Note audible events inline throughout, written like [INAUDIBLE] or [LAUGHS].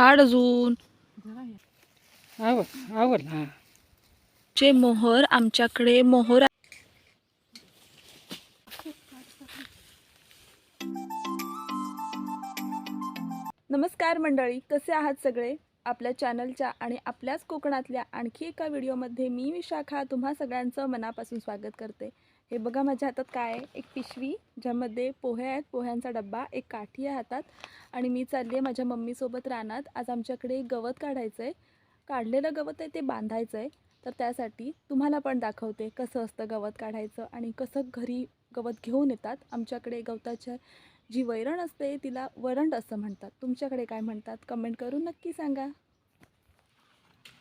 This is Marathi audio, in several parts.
काढ अजून. आवड आवड हां. चे मोहर आमच्याकडे मोहर नमस्कार मंडळी कसे आहात सगळे? आपल्या चॅनलच्या आणि आपल्याच कोकणातल्या आणखी एका व्हिडिओमध्ये मी विशाखा तुम्हा सगळ्यांचं मनापासून स्वागत करते. हे बघा माझ्या हातात काय आहे? एक पिशवी ज्यामध्ये पोहे आहेत. पोह्यांचा डब्बा एक काठी आहे हातात. आणि मी चालली आहे माझ्या मम्मीसोबत रानात. आज आमच्याकडे गवत काढायचं आहे. काढलेलं गवत आहे ते बांधायचं आहे. तर त्यासाठी तुम्हाला पण दाखवते कसं असतं गवत काढायचं आणि कसं घरी गवत घेऊन येतात. आमच्याकडे गवताच्या जी वैरण असते तिला वरंड असं म्हणतात. तुमच्याकडे काय म्हणतात? कमेंट करून नक्की सांगा.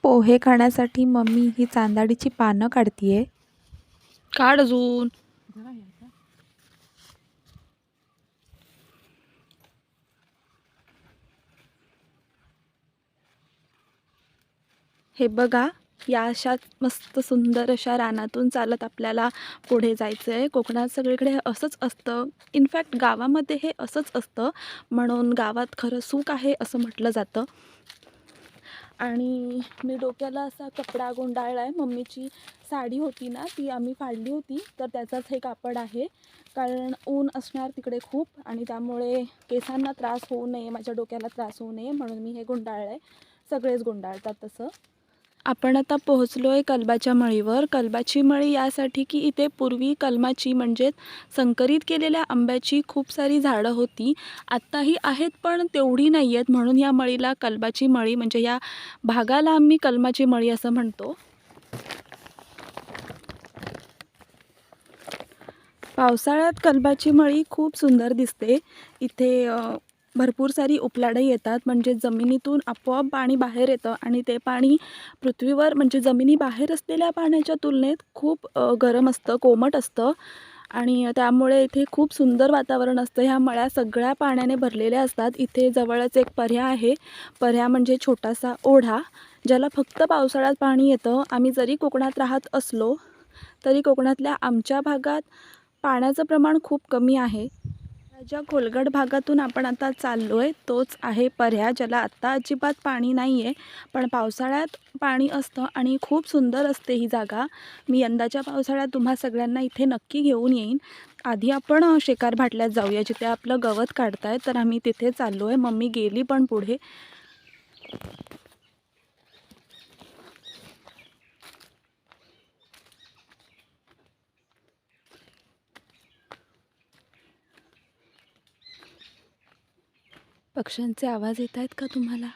पोहे खाण्यासाठी मम्मी ही चांदाडीची पानं काढतीये. काढ अजून. हे बघा या अशा मस्त सुंदर अशा रानातून चालत आपल्याला पुढे जायचं आहे कोकणात सगळीकडे असंच असतं. इनफॅक्ट गावामध्ये हे असंच असतं. म्हणून गावात खरं सुख आहे असं म्हटलं जातं. आणि मी डोक्याला असा कपडा गोंडाळला आहे मम्मीची साडी होती ना ती आम्ही फाडली होती. तर त्याचाच हे कापड आहे. कारण ऊन असणार तिकडे खूप आणि त्यामुळे केसांना त्रास होऊ नये माझ्या डोक्याला त्रास होऊ नये म्हणून मी हे गुंडाळलं आहे सगळेच गुंडाळतात तसं. आपण आता पोहोचलो आहे कलबाच्या मळीवर. कलबाची मळी यासाठी की इथे पूर्वी कलमाची म्हणजेच संकरित केलेल्या आंब्याची खूप सारी झाडं होती. आत्ताही आहेत पण तेवढी नाही आहेत म्हणून या मळीला कलबाची मळी म्हणजे या भागाला आम्ही कलमाची मळी असं म्हणतो. पावसाळ्यात कलबाची मळी खूप सुंदर दिसते. इथे भरपूर सारी उपलाडं येतात. म्हणजे जमिनीतून आपोआप पाणी बाहेर येतं आणि ते पाणी पृथ्वीवर म्हणजे जमिनीबाहेर असलेल्या पाण्याच्या तुलनेत खूप गरम असतं कोमट असतं. आणि त्यामुळे इथे खूप सुंदर वातावरण असतं. ह्या मळ्या सगळ्या पाण्याने भरलेल्या असतात. इथे जवळच एक पर्या आहे. पर्या म्हणजे छोटासा ओढा ज्याला फक्त पावसाळ्यात पाणी येतं. आम्ही जरी कोकणात राहत असलो तरी कोकणातल्या आमच्या भागात पाण्याचं प्रमाण खूप कमी आहे. ज्या खोलगड भागातून आपण आता चाललो आहे तोच आहे पर्या ज्याला आत्ता अजिबात पाणी नाही आहे पण पावसाळ्यात पाणी असतं आणि खूप सुंदर असते ही जागा. मी यंदाच्या पावसाळ्यात तुम्हा सगळ्यांना इथे नक्की घेऊन येईन. आधी आपण शेकार भाटल्यात जाऊया जिथे आपलं गवत काढताय तर आम्ही तिथे चाललो आहे मम्मी गेली पण पुढे. पक्ष्यांचे आवाज येत आहेत का तुम्हाला?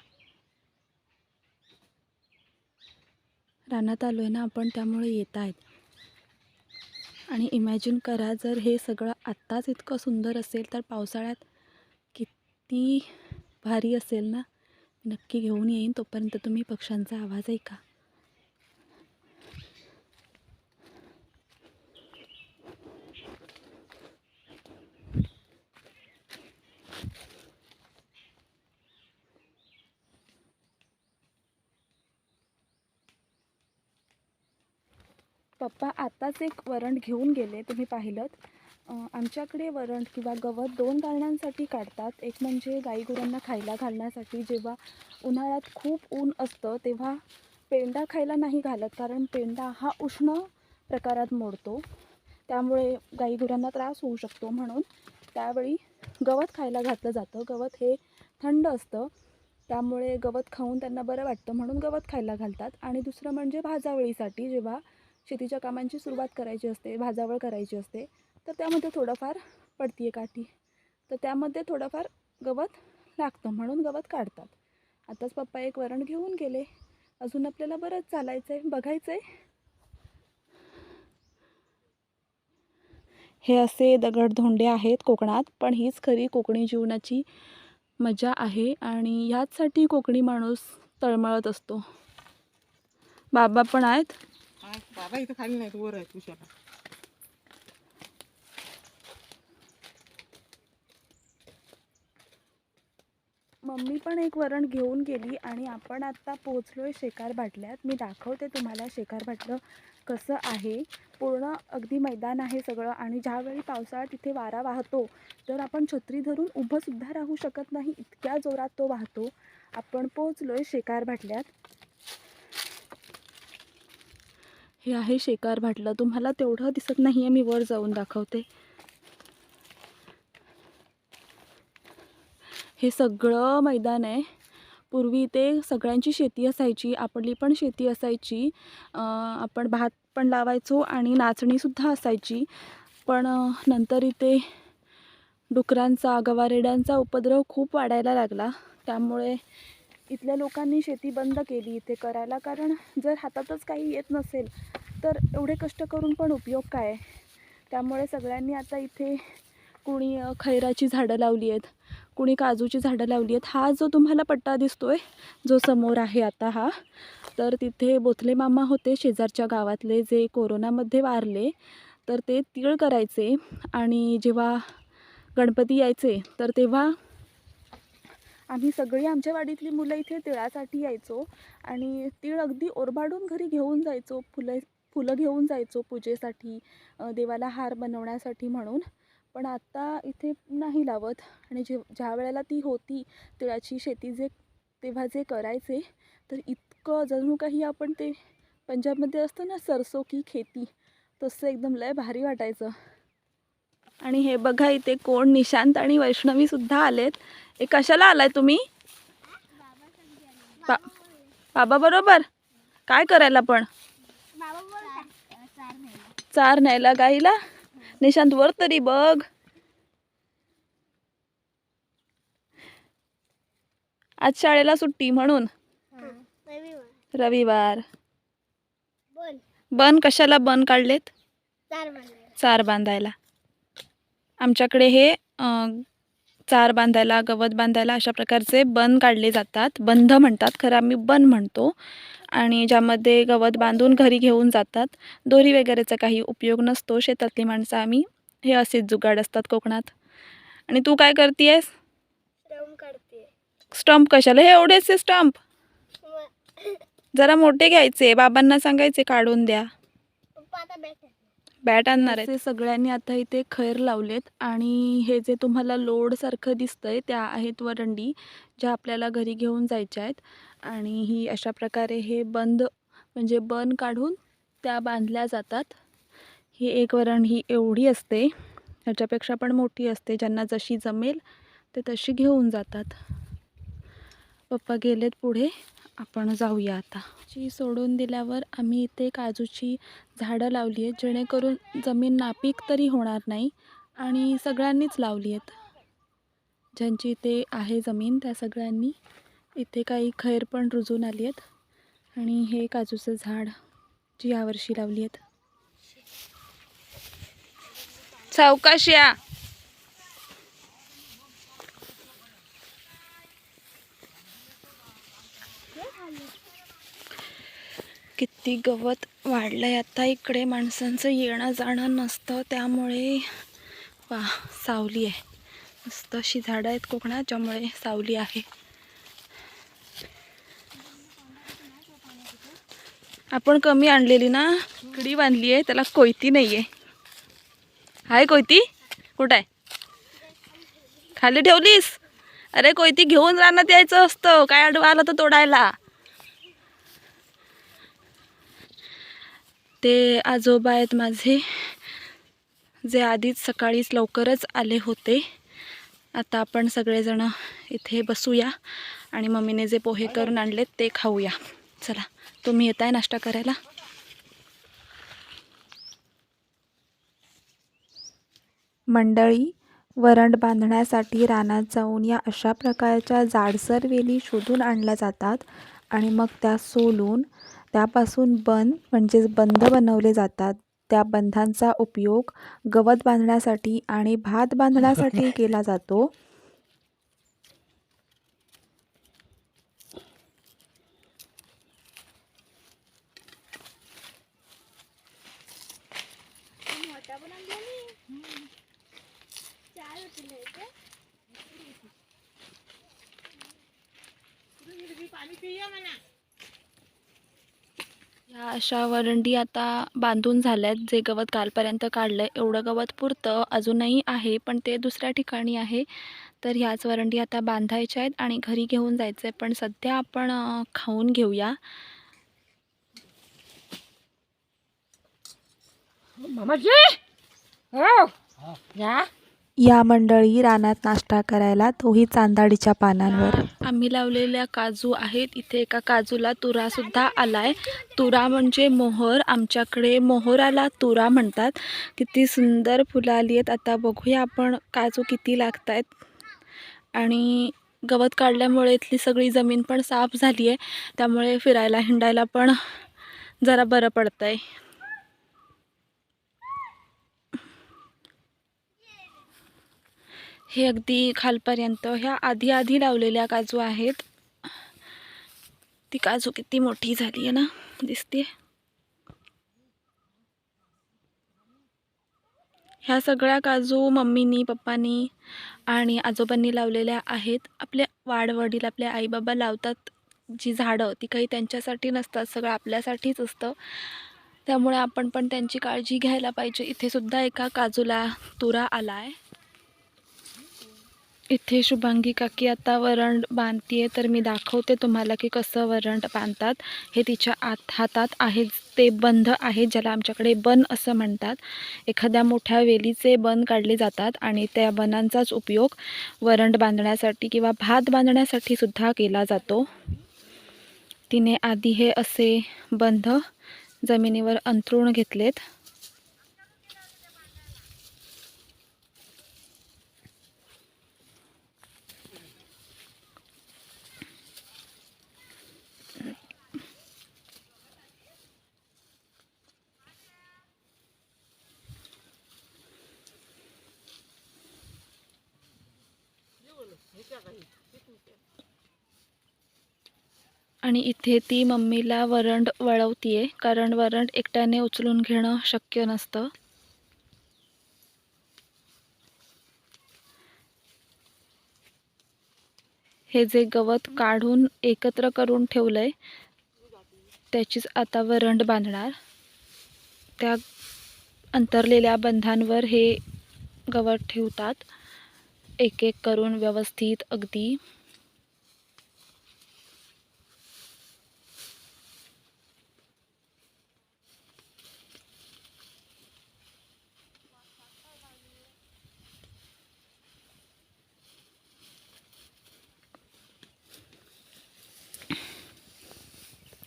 रानात आलो आहे ना आपण त्यामुळे येत आहेत आणि इमॅजिन करा जर हे सगळं आत्ताच इतकं सुंदर असेल तर पावसाळ्यात किती भारी असेल ना? नक्की घेऊन येईन तोपर्यंत तुम्ही पक्ष्यांचा आवाज ऐका पप्पा आत्ताच एक वरण घेऊन गेले तुम्ही पाहिलं आमच्याकडे वरण किंवा गवत दोन कारणांसाठी काढतात. एक म्हणजे गाईगुरांना खायला घालण्यासाठी. जेव्हा उन्हाळ्यात खूप ऊन असतं तेव्हा पेंडा खायला नाही घालत कारण पेंडा हा उष्ण प्रकारात मोडतो. त्यामुळे गाईगुरांना त्रास होऊ शकतो म्हणून त्यावेळी गवत खायला घातलं जातं. गवत हे थंड असतं. त्यामुळे गवत खाऊन त्यांना बरं वाटतं म्हणून गवत खायला घालतात. आणि दुसरं म्हणजे भाजावळीसाठी. जेव्हा शेतीच्या कामांची सुरुवात करायची असते भाजावळ करायची असते. तर त्यामध्ये थोडंफार पडती आहे काठी. तर त्यामध्ये थोडंफार गवत लागतं म्हणून गवत काढतात. आताच पप्पा एक वरण घेऊन गेले. अजून आपल्याला बरंच चालायचं आहे बघायचं आहे हे असे दगडधोंडे आहेत कोकणात पण हीच खरी कोकणी जीवनाची मजा आहे आणि ह्याचसाठी कोकणी माणूस तळमळत असतो. बाबा पण आहेत. बाबा इथं खाली नाही वर आहे तुझ्याला मम्मी पण एक वरण घेऊन गेली आणि आपण आत्ता पोहोचलो आहे शेकार बाटल्यात. मी दाखवते तुम्हाला शेकार बाटलं कसं आहे. पूर्ण अगदी मैदान आहे सगळं आणि ज्यावेळी पावसाळा इथे वारा वाहतो तर आपण छत्री धरून उभंसुद्धा राहू शकत नाही. इतक्या जोरात तो वाहतो. आपण पोहोचलो आहे शेकार भाटल्यात हे आहे शेकार भाटलं तुम्हाला तेवढं दिसत नाही आहे मी वर जाऊन दाखवते. हे सगळं मैदान आहे. पूर्वी ते सगळ्यांची शेती असायची आपली पण शेती असायची. आपण भात पण लावायचो आणि नाचणीसुद्धा असायची. पण नंतर इथे डुकरांचा गवारेड्यांचा उपद्रव खूप वाढायला लागला. त्यामुळे इथल्या लोकांनी शेती बंद केली इथे करायला. कारण जर हातातच काही येत नसेल तर एवढे कष्ट करून पण उपयोग काय? त्यामुळे सगळ्यांनी आता इथे कुणी खैराची झाडं लावली आहेत कुणी काजूची झाडं लावली आहेत हा जो तुम्हाला पट्टा दिसतोय जो समोर आहे आता हा तर तिथे बोथले मामा होते शेजारच्या गावातले जे कोरोनामध्ये वारले तर ते तीळ करायचे आणि जेव्हा गणपती यायचे तर तेव्हा आम्ही सगळी आमच्या वाडीतली मुलं इथे तिळासाठी यायचो आणि तीळ अगदी ओरबाडून घरी घेऊन जायचो फुलं फुलं घेऊन जायचो पूजेसाठी देवाला हार बनवण्यासाठी म्हणून. पण आता इथे नाही लावत आणि जे ज्या वेळेला ती होती तिळाची शेती जे तेव्हा जे करायचे तर इतकं जणू काही आपण ते पंजाबमध्ये असतं ना सरसो की खेती तसं एकदम लय भारी वाटायचं. आणि हे बघा इथे कोण? निशांत आणि वैष्णवीसुद्धा आलेत. हे कशाला आलाय तुम्ही? बा बाबा बरोबर? काय करायला पण? चार न्यायला गाईला? निशांत वर तरी बघ. आज शाळेला सुट्टी म्हणून. रविवार. बन. कशाला बन काढलेत? चार बांधायला. आमच्याकडे हे चार बांधायला गवत बांधायला अशा प्रकारचे बन काढले जातात. बंध म्हणतात खरं आम्ही बन म्हणतो. आणि ज्यामध्ये गवत बांधून घरी घेऊन जातात. दोरी वगैरेचा काही उपयोग नसतो शेतातली माणसं आम्ही. हे असेच जुगाड असतात कोकणात. आणि तू काय करतेयस? स्टंप कशाला? हे एवढेच स्टंप. जरा मोठे घ्यायचे बाबांना सांगायचे काढून द्या. बॅट आणणार आहे सगळ्यांनी आता इथे खैर लावलेत आणि हे जे तुम्हाला लोडसारखं दिसतंय त्या आहेत वरंडी ज्या आपल्याला घरी घेऊन जायच्या आहेत. आणि ही अशा प्रकारे हे बंद म्हणजे बन काढून त्या बांधल्या जातात. ही एक वरण ही एवढी असते ह्याच्यापेक्षा पण मोठी असते. ज्यांना जशी जमेल ते तशी घेऊन जातात. पप्पा गेलेत पुढे. आपण जाऊया आता. ची सोडून दिल्यावर आम्ही इथे काजूची झाडं लावली आहेत जेणेकरून जमीन नापीक तरी होणार नाही आणि सगळ्यांनीच लावली आहेत. ज्यांची इथे आहे जमीन त्या सगळ्यांनी इथे काही खैर पण रुजून आली आहेत आणि हे काजूचं झाड जी यावर्षी लावली आहेत. सावकाश या! किती गवत वाढलं आहे आता इकडे माणसांचं येणं जाणं नसतं त्यामुळे वा सावली आहे. मस्त अशी झाडं आहेत कोकणात ज्यामुळे सावली आहे. आपण कमी आणलेली ना कडी बांधली आहे त्याला कोयती नाही आहे हाय कोयती कुठं आहे? खाली ठेवलीस? अरे कोयती घेऊन रानात यायचं असतं काय अडवा आलं तर तोडायला. ते आजोबा आहेत माझे. जे आधीच सकाळीच लवकरच आले होते. आता आपण सगळेजण इथे बसूया आणि मम्मीने जे पोहे करून आणलेत ते खाऊया. चला तुम्ही येताय नाश्ता करायला? मंडळी वरण बांधण्यासाठी रानात जाऊन या अशा प्रकारच्या जाडसर वेली शोधून आणल्या जातात आणि मग त्या सोलून त्यापासून बंद म्हणजेच बंध बनवले जातात. त्या बंधांचा उपयोग गवत बांधण्यासाठी आणि भात बांधण्यासाठी [LAUGHS] केला जातो. मोठा पण आणला मी चार होतील ना इथे पाणी पिया म्हणा ह्या अशा वरंडी आता बांधून झाल्यात जे गवत कालपर्यंत काढलं एवढं गवत पुरतं अजूनही आहे पण ते दुसऱ्या ठिकाणी आहे. तर ह्याच वरंडी आता बांधायच्या आहेत आणि घरी घेऊन जायचं आहे पण सध्या आपण खाऊन घेऊया. या. या मंडळी रानात नाश्ता करायला तोही चांदाडीच्या पानांवर. आम्ही लावलेल्या काजू आहेत. इथे एका काजूला तुरासुद्धा आलाय. तुरा म्हणजे मोहर. आमच्याकडे मोहराला तुरा म्हणतात. किती सुंदर फुलं आली आहेत. आता बघूया आपण काजू किती लागत आहेत आणि गवत काढल्यामुळे इथली सगळी जमीन पण साफ झाली आहे त्यामुळे फिरायला हिंडायला पण जरा बरं पडतं आहे हे अगदी खालपर्यंत ह्या आधी आधी लावलेल्या काजू आहेत. ती काजू किती मोठी झाली आहे ना दिसते. ह्या सगळ्या काजू मम्मीनी पप्पानी आणि आजोबांनी लावलेल्या आहेत. आपले वाडवडील आपले आईबाबा लावतात जी झाडं ती काही त्यांच्यासाठी नसतात सगळं आपल्यासाठीच असतं. त्यामुळे आपण पण त्यांची काळजी घ्यायला पाहिजे. इथेसुद्धा एका काजूला तुरा आला आहे इथे शुभांगी काकी आता वरण बांधतीये तर मी दाखवते तुम्हाला की कसं वरण बांधतात. हे तिच्या आत हातात आहे ते बंध आहे ज्याला आमच्याकडे बन असं म्हणतात. एखाद्या मोठ्या वेलीचे बन काढले जातात आणि त्या बनांचाच उपयोग वरण बांधण्यासाठी किंवा भात बांधण्यासाठी सुद्धा केला जातो. तिने आधी हे असे बंध जमिनीवर अंथरूण घेतलेत. आणि इथे ती मम्मीला वरंड वळवतीये कारण वरंड एकट्याने उचलून घेणं शक्य नसतं. हे जे गवत काढून एकत्र करून ठेवलंय त्याचीच आता वरंड बांधणार. त्या अंतरलेल्या बंधांवर हे गवत ठेवतात. एक एक करून व्यवस्थित अगदी.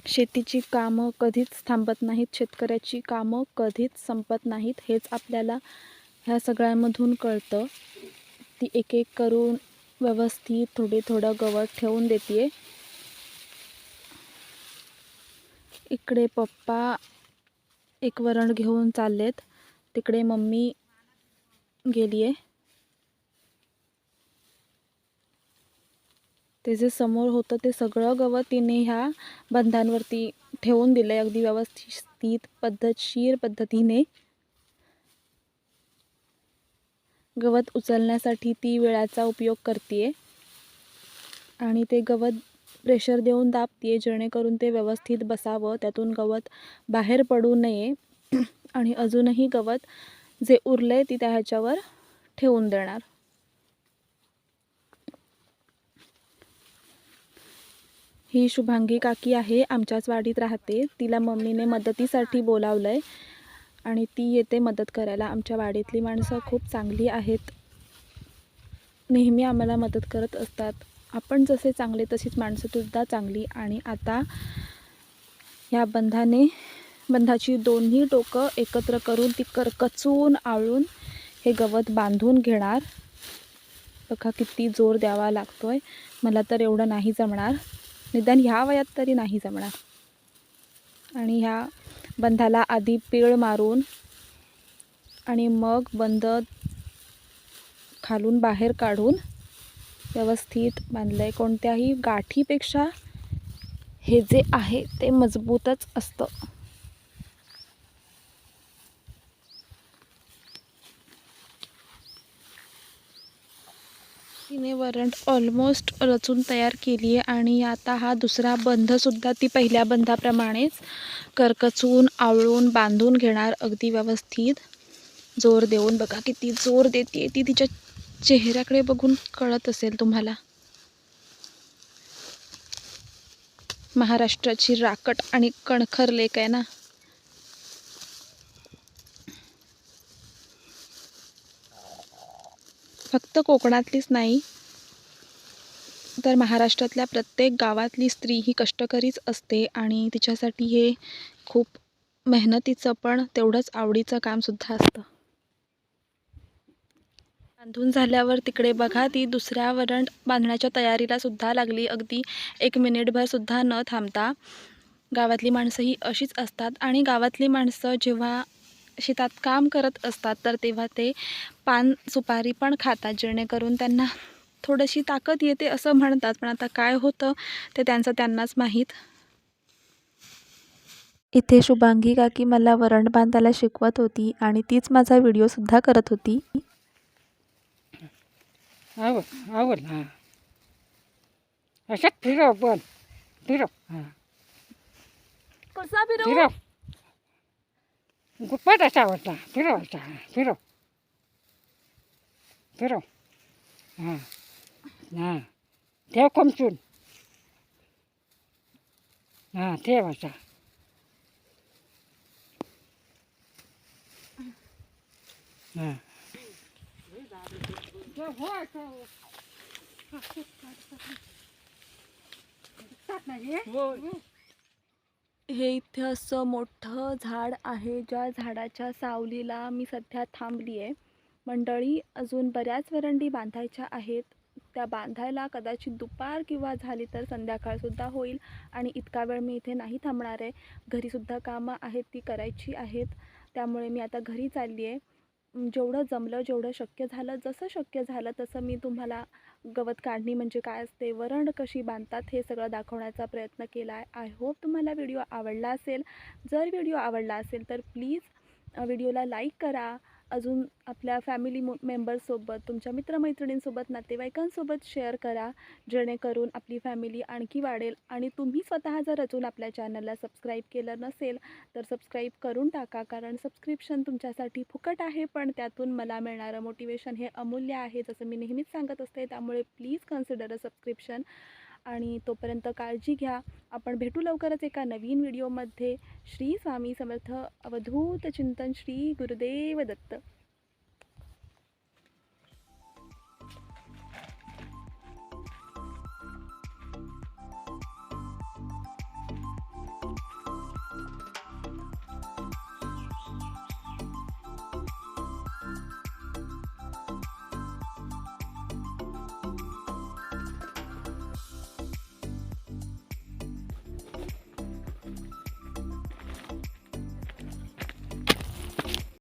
शेतीची कामं कधीच थांबत नाहीत शेतकऱ्याची कामं कधीच संपत नाहीत हेच आपल्याला ह्या सगळ्यांमधून कळतं. ती एक एक करून व्यवस्थित थोडे थोडं गवत ठेवून देते इकडे पप्पा एक वरण घेऊन चाललेत. तिकडे मम्मी गेली आहे ते जे समोर होतं ते सगळं गवत तिने ह्या बंधांवरती ठेवून दिलं आहे अगदी व्यवस्थित पद्धतशीर पद्धतीने. गवत उचलण्यासाठी ती वेळाचा उपयोग करते आणि ते गवत प्रेशर देऊन दाबते जेणेकरून ते व्यवस्थित बसावं त्यातून गवत बाहेर पडू नये. [CLEARS THROAT] आणि अजूनही गवत जे उरलं आहे ती त्या ह्याच्यावर ठेवून देणार. ही शुभांगी काकी आहे आमच्याच वाडीत राहते. तिला मम्मीने मदतीसाठी बोलावलं आहे आणि ती येते मदत करायला. आमच्या वाडीतली माणसं खूप चांगली आहेत. नेहमी आम्हाला मदत करत असतात. आपण जसे चांगले तशीच माणसंसुद्धा चांगली. आणि आता ह्या बंधाने बंधाची दोन्ही टोकं एकत्र करून ती कर कचून आळून हे गवत बांधून घेणार. बघा किती जोर द्यावा लागतो आहे मला तर एवढं नाही जमणार. निदान ह्या वयात तरी नाही जमणार. आणि ह्या बंधाला आधी पीळ मारून आणि मग बंद खालून बाहेर काढून व्यवस्थित बांधलं आहे कोणत्याही गाठीपेक्षा हे जे आहे ते मजबूतच असतं. तिने वरंट ऑलमोस्ट रचून तयार केली आहे आणि आता हा दुसरा बंधसुद्धा ती पहिल्या बंधाप्रमाणेच करकचून आवळून बांधून घेणार. अगदी व्यवस्थित. जोर देऊन बघा किती जोर देते ती. तिच्या चेहऱ्याकडे बघून कळत असेल तुम्हाला. महाराष्ट्राची राकट आणि कणखर लेक आहे ना? फक्त कोकणातलीच नाही तर महाराष्ट्रातल्या प्रत्येक गावातली स्त्री ही कष्टकरीच असते आणि तिच्यासाठी हे खूप मेहनतीचं पण तेवढंच आवडीचं कामसुद्धा असतं. बांधून झाल्यावर तिकडे बघा ती दुसऱ्या वरण बांधण्याच्या तयारीला सुद्धा लागली. अगदी एक मिनिटभर सुद्धा न थांबता गावातली माणसं ही अशीच असतात. आणि गावातली माणसं जेव्हा शेतात काम करत असतात तर तेव्हा ते पान सुपारी पण खातात जेणेकरून त्यांना थोडीशी ताकद येते असं म्हणतात. पण आता काय होतं ते त्यांचं त्यांनाच माहीत. इथे शुभांगी काकी मला वरण बांधायला शिकवत होती आणि तीच माझा व्हिडिओसुद्धा करत होती. आवड आवड हां. अशात फिरव पण फिरव हां. कसा फिरव? गुप्पात असा आवडता फिरवायचा फिरव. फिरव हां. हां. ठेव कमचून हां ठेवायचा हां. हे इथे असं मोठं झाड आहे. ज्या झाडाच्या सावलीला मी सध्या थांबली आहे मंडळी अजून बऱ्याच वरंडी बांधायच्या आहेत. त्या बांधायला कदाचित दुपार किंवा झाली तर संध्याकाळसुद्धा होईल आणि इतका वेळ मी इथे नाही थांबणार आहे. घरीसुद्धा कामं आहेत ती करायची आहेत. त्यामुळे मी आता घरी चालली आहे. जेवढं जमलं जेवढं शक्य झालं जसं शक्य झालं तसं मी तुम्हाला गवत काढणी म्हणजे काय असते वरण कशी बांधतात हे सगळं दाखवण्याचा प्रयत्न केला आहे. आय होप तुम्हाला व्हिडिओ आवडला असेल. जर व्हिडिओ आवडला असेल तर प्लीज व्हिडिओला लाईक करा. अजून आपल्या फॅमिली मेंबर्ससोबत तुमच्या मित्रमैत्रिणींसोबत नातेवाईकांसोबत शेअर करा जेणेकरून आपली फॅमिली आणखी वाढेल आणि तुम्ही स्वतः जर अजून आपल्या चॅनलला सबस्क्राईब केलं नसेल तर सबस्क्राईब करून टाका. कारण सबस्क्रिप्शन तुमच्यासाठी फुकट आहे पण त्यातून मला मिळणारं मोटिवेशन हे अमूल्य आहे. जसं मी नेहमीच सांगत असते त्यामुळे प्लीज कन्सिडर अ सबस्क्रिप्शन आणि तोपर्यंत काळजी घ्या. आपण भेटू लवकरच एका नवीन व्हिडिओमध्ये. श्री स्वामी समर्थ. अवधूत चिंतन श्री गुरुदेव दत्त.